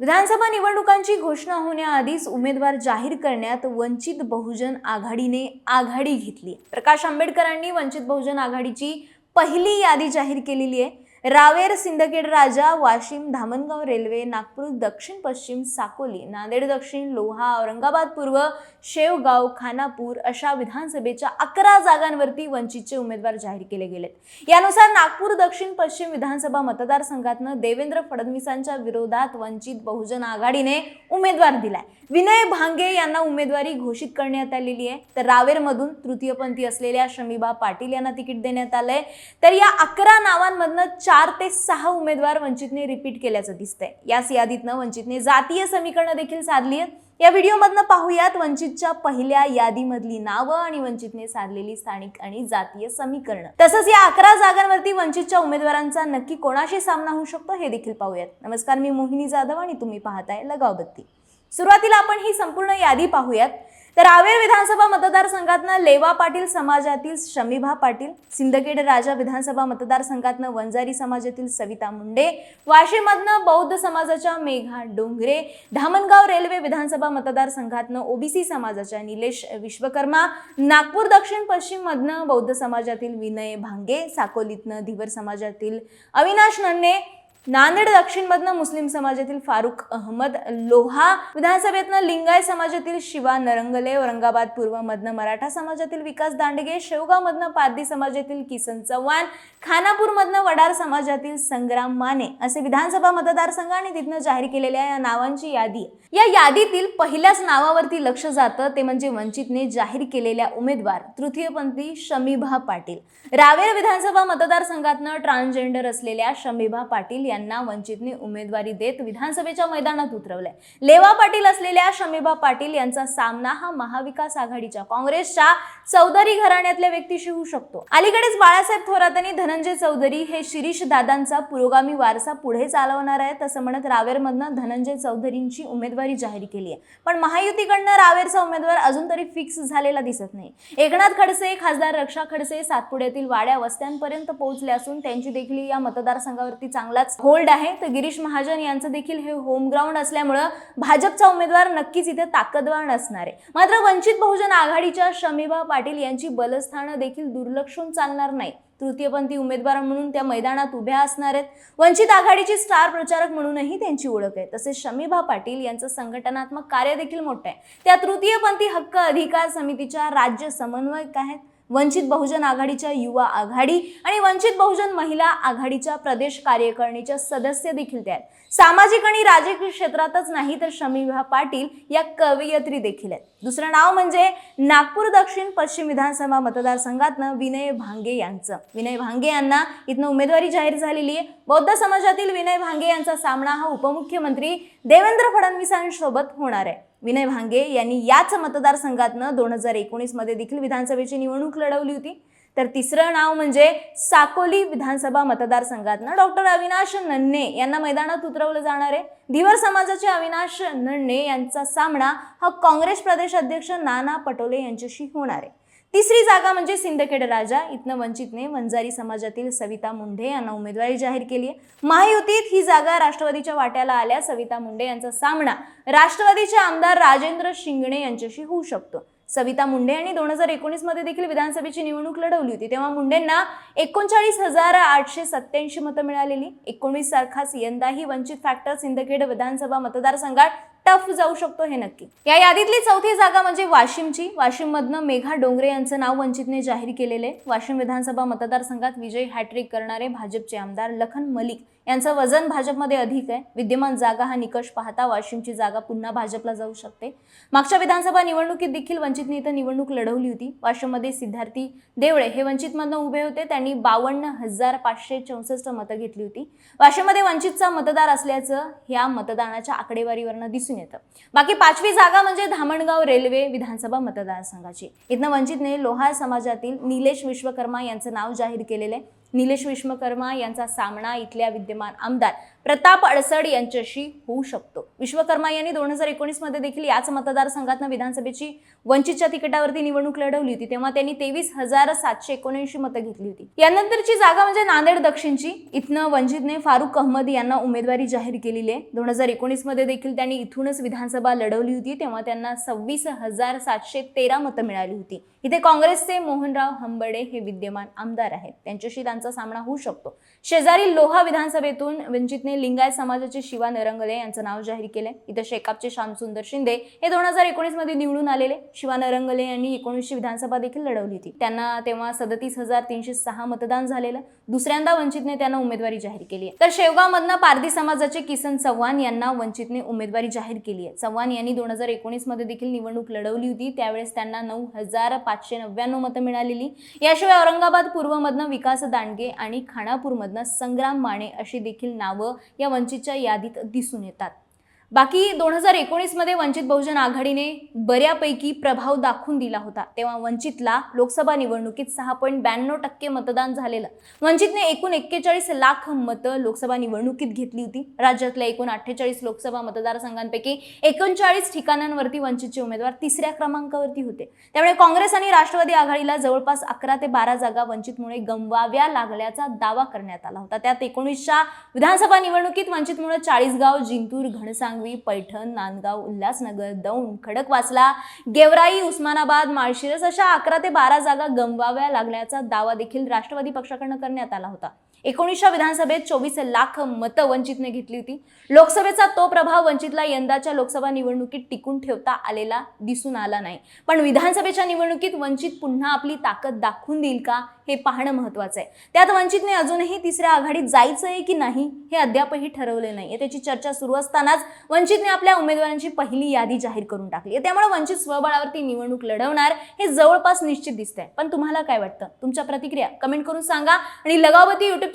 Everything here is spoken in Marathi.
विधानसभा निवडणुकांची घोषणा होण्याआधीच उमेदवार जाहीर करण्यात वंचित बहुजन आघाडीने आघाडी घेतली प्रकाश आंबेडकरांनी वंचित बहुजन आघाडीची पहिली यादी जाहीर केलेली आहे. रावेर सिंदखेड राजा वाशिम धामणगाव रेल्वे नागपूर दक्षिण पश्चिम साकोली नांदेड दक्षिण लोहा औरंगाबाद पूर्व शेवगाव खानापूर अशा विधानसभेच्या अकरा जागांवरती वंचितचे उमेदवार जाहीर केले गेलेत. यानुसार नागपूर दक्षिण पश्चिम विधानसभा मतदारसंघातनं देवेंद्र फडणवीसांच्या विरोधात वंचित बहुजन आघाडीने उमेदवार दिलाय. विनय भांगे यांना उमेदवारी घोषित करण्यात आलेली आहे. तर रावेरमधून तृतीयपंथी असलेल्या शमीबा पाटील यांना तिकीट देण्यात आलंय. तर या अकरा नावांमधनं चार चार ते सहा उमेदवार वंचितने रिपीट केल्याचं दिसतंय. याच यादीतनं वंचितने जातीय समीकरणं देखील साधली आहेत या व्हिडिओमधनं पाहूयात वंचितच्या पहिल्या यादीमधली नावं आणि वंचितने साधलेली स्थानिक आणि जातीय समीकरणं. तसंच या अकरा जागांवरती वंचितच्या उमेदवारांचा नक्की कोणाशी सामना होऊ शकतो हे देखील पाहूयात. नमस्कार मी मोहिनी जाधव आणि तुम्ही पाहताय लगावबत्ती. सुरुवातीला आपण ही संपूर्ण यादी पाहूयात. तर रावेर विधानसभा मतदारसंघातनं लेवा पाटील समाजातील शमीभा पाटील सिंदखेड राजा विधानसभा मतदारसंघातनं वंजारी समाजातील सविता मुंडे वाशीमधनं बौद्ध समाजाच्या मेघा डोंगरे धामणगाव रेल्वे विधानसभा मतदारसंघातनं ओबीसी समाजाच्या निलेश विश्वकर्मा नागपूर दक्षिण पश्चिममधनं बौद्ध समाजातील विनय भांगे साकोलीतनं धीवर समाजातील अविनाश नन्ने नांदेड दक्षिणमधनं मुस्लिम समाजातील फारुख अहमद लोहा विधानसभेतनं लिंगाय समाजातील शिवा नरंगले औरंगाबाद पूर्वमधनं मराठा समाजातील विकास दांडगे शेवगावमधनं पारधी समाजातील किसन चव्हाण खानापूरमधनं वडार समाजातील संग्राम माने असे विधानसभा मतदारसंघ आणि तिथनं जाहीर केलेल्या या नावांची यादी. या यादीतील पहिल्याच नावावरती लक्ष जातं ते म्हणजे वंचितने जाहीर केलेल्या उमेदवार तृतीयपंथी शमीभा पाटील. रावेर विधानसभा मतदारसंघातनं ट्रान्सजेंडर असलेल्या शमीभा पाटील यांना वंचितने उमेदवारी देत विधानसभेच्या मैदानात उतरवलंय. लेवा पाटील असलेल्या शमीबा पाटील यांचा सामना हा महाविकास आघाडीच्या काँग्रेसच्या चौधरी घराण्यातल्या व्यक्तीशी होऊ शकतो. अलीकडेच बाळासाहेब थोरात आणि धनंजय चौधरी हे शिरीष दादांचा पुरोगामी वारसा पुढे चालवणार आहेत असं म्हणत रावेरमधनं धनंजय चौधरींची उमेदवारी जाहीर केली आहे. पण महायुतीकडनं रावेरचा उमेदवार अजून तरी फिक्स झालेला दिसत नाही. एकनाथ खडसे खासदार रक्षा खडसे सातपुड्यातील वाड्या वस्त्यांपर्यंत पोहोचले असून त्यांची देखील या मतदारसंघावरती चांगलाच होल्ड आहे तर गिरीश महाजन यांचं देखील हे होम ग्राउंड असल्यामुळं भाजपचा उमेदवार नक्कीच इथे ताकदवार नसणार आहे. मात्र वंचित बहुजन आघाडीच्या शमीबा पाटील यांची बलस्थानं देखील दुर्लक्षून चालणार नाही. तृतीयपंथी उमेदवार म्हणून त्या मैदानात उभ्या असणार आहेत. वंचित आघाडीची स्टार प्रचारक म्हणूनही त्यांची ओळख आहे. तसेच शमीभा पाटील यांचं संघटनात्मक कार्य देखील मोठं आहे. त्या तृतीयपंथी हक्क अधिकार समितीच्या राज्य समन्वयक आहेत. वंचित बहुजन आघाडीच्या युवा आघाडी आणि वंचित बहुजन महिला आघाडीच्या प्रदेश कार्यकारिणीच्या सदस्य देखील त्या आहेत. सामाजिक आणि राजकीय क्षेत्रातच नाही तर शमीभा पाटील या कवयित्री देखील आहेत. दुसरं नाव म्हणजे नागपूर दक्षिण पश्चिम विधानसभा मतदारसंघातनं विनय भांगे यांचं. विनय भांगे यांना इथनं उमेदवारी जाहीर झालेली आहे. बौद्ध समाजातील विनय भांगे यांचा सामना हा उपमुख्यमंत्री देवेंद्र फडणवीसांसोबत होणार आहे. विनय भांगे यांनी याच मतदारसंघातनं दोन हजार एकोणीसमध्ये देखील विधानसभेची निवडणूक लढवली होती. तर तिसरं नाव म्हणजे साकोली विधानसभा मतदारसंघातनं डॉक्टर अविनाश नन्ने यांना मैदानात उतरवलं जाणार आहे. धीवर समाजाचे अविनाश नन्ने यांचा सामना हा काँग्रेस प्रदेश अध्यक्ष नाना पटोले यांच्याशी होणार आहे. तिसरी जागा म्हणजे सिंदखेड राजा. इथनं वंचितने वंजारी समाजातील सविता मुंढे यांना उमेदवारी जाहीर केली आहे. महायुतीत ही जागा राष्ट्रवादीच्या वाट्याला आल्या. सविता मुंडे यांचा सामना राष्ट्रवादीचे आमदार राजेंद्र शिंगणे यांच्याशी होऊ शकतो. सविता मुंडे यांनी दोन हजार एकोणीसमध्ये देखील विधानसभेची निवडणूक लढवली होती. तेव्हा मुंडेंना एकोणचाळीस हजार आठशे सत्त्याऐंशी मतं मिळालेली. एकोणीस सारखाच यंदाही वंचित फॅक्टर सिंदखेड विधानसभा मतदारसंघात टफ जाऊ शकतो हे नक्की. या यादीतली चौथी जागा म्हणजे वाशिमची. वाशिममधनं मेघा डोंगरे यांचं नाव वंचितने जाहीर केलेले वाशिम विधानसभा मतदारसंघात विजय हॅट्रिक करणारे भाजपचे आमदार लखन मलिक यांचं वजन भाजपमध्ये अधिक आहे. विद्यमान जागा हा निकष पाहता वाशिमची जागा पुन्हा भाजपला जाऊ शकते. मागच्या विधानसभा निवडणुकीत देखील वंचितने इथं निवडणूक लढवली होती. वाशिममध्ये सिद्धार्थी देवळे हे वंचितमधनं उभे होते. त्यांनी बावन्न हजार पाचशे चौसष्ट मतं घेतली होती. वाशिममध्ये वंचितचा मतदार असल्याचं ह्या मतदानाच्या आकडेवारीवरनं दिसून येतं. बाकी पाचवी जागा म्हणजे धामणगाव रेल्वे विधानसभा मतदारसंघाची. इथनं वंचितने लोहार समाजातील निलेश विश्वकर्मा यांचं नाव जाहीर केलेलं आहे. निलेश विश्वकर्मा यांचा सामना इथल्या विद्यमान आमदार प्रताप अडसड यांच्याशी होऊ शकतो. विश्वकर्मा यांनी दोन हजार एकोणीसमध्ये देखील याच मतदारसंघातनं विधानसभेची वंचितच्या तिकिटावरती निवडणूक लढवली होती. तेव्हा त्यांनी तेवीस हजार सातशे एकोणऐंशी मतं घेतली होती. यानंतरची जागा म्हणजे नांदेड दक्षिणची. इथनं वंचितने फारुख अहमद यांना उमेदवारी जाहीर केलेली आहे. दोन हजार एकोणीसमध्ये देखील त्यांनी इथूनच विधानसभा लढवली होती. तेव्हा त्यांना सव्वीस हजार सातशे तेरा मतं मिळाली होती. इथे काँग्रेसचे मोहनराव हंबडे हे विद्यमान आमदार आहेत. त्यांच्याशी त्यांचा सामना होऊ शकतो. शेजारी लोहा विधानसभेतून वंचितने लिंगायत समाजाचे शिवा नरंगले यांचं नाव जाहीर केले इथं शेकापचे श्यामसुंदर शिंदे हे दोन हजार एकोणीसमध्ये निवडून आलेले. शिवा नरंगले यांनी एकोणीसशे विधानसभा देखील लढवली होती. त्यांना तेव्हा सदतीस हजार तीनशे सहा मतदान झालेलं. दुसऱ्यांदा वंचितने त्यांना उमेदवारी जाहीर केली आहे. तर शेवगावमधनं पारधी समाजाचे किसन चव्हाण यांना वंचितने उमेदवारी जाहीर केली आहे. चव्हाण यांनी दोन हजार एकोणीसमध्ये देखील निवडणूक लढवली होती. त्यावेळेस त्यांना नऊ हजार पाचशे नव्याण्णव मतं मिळालेली. याशिवाय औरंगाबाद पूर्वमधनं विकास दांडगे आणि खानापूरमधनं संग्राम माने अशी देखील नावं या वंचितच्या यादीत दिसून येतात. बाकी दोन हजार एकोणीसमध्ये वंचित बहुजन आघाडीने बऱ्यापैकी प्रभाव दाखवून दिला होता. तेव्हा वंचितला लोकसभा निवडणुकीत सहा पॉईंट ब्याण्णव टक्के मतदान झालेलं. वंचितने एकूण एक्केचाळीस लाख मतं लोकसभा निवडणुकीत घेतली होती. राज्यातल्या एकूण अठ्ठेचाळीस लोकसभा मतदारसंघांपैकी एकोणचाळीस ठिकाणांवरती वंचितचे उमेदवार तिसऱ्या क्रमांकावरती होते. त्यामुळे काँग्रेस आणि राष्ट्रवादी आघाडीला जवळपास अकरा ते बारा जागा वंचितमुळे गमवाव्या लागल्याचा दावा करण्यात आला होता. त्यात एकोणीसच्या विधानसभा निवडणुकीत वंचितमुळे चाळीसगाव जिंतूर सांगवी पैठण नांदगाव उल्हासनगर दौंड खडकवासला गेवराई उस्मानाबाद माळशिरस अशा अकरा ते बारा जागा गमवाव्या लागल्याचा दावा देखील राष्ट्रवादी पक्षाकडनं करण्यात आला होता. एकोणीसच्या विधानसभेत चोवीस लाख मतं वंचितने घेतली होती. लोकसभेचा तो प्रभाव वंचितला यंदाच्या लोकसभा निवडणुकीत टिकून ठेवता आलेला दिसून आला नाही. पण विधानसभेच्या निवडणुकीत वंचित पुन्हा आपली ताकद दाखवून देईल का हे पाहणं महत्वाचं आहे. त्यात वंचितने अजूनही तिसऱ्या आघाडीत जायचं आहे की नाही हे अद्यापही ठरवले नाही त्याची चर्चा सुरू असतानाच वंचितने आपल्या उमेदवारांची पहिली यादी जाहीर करून टाकली त्यामुळे वंचित स्वबळावरती निवडणूक लढवणार हे जवळपास निश्चित दिसतंय. पण तुम्हाला काय वाटतं? तुमच्या प्रतिक्रिया कमेंट करून सांगा आणि लगावती युट्यूब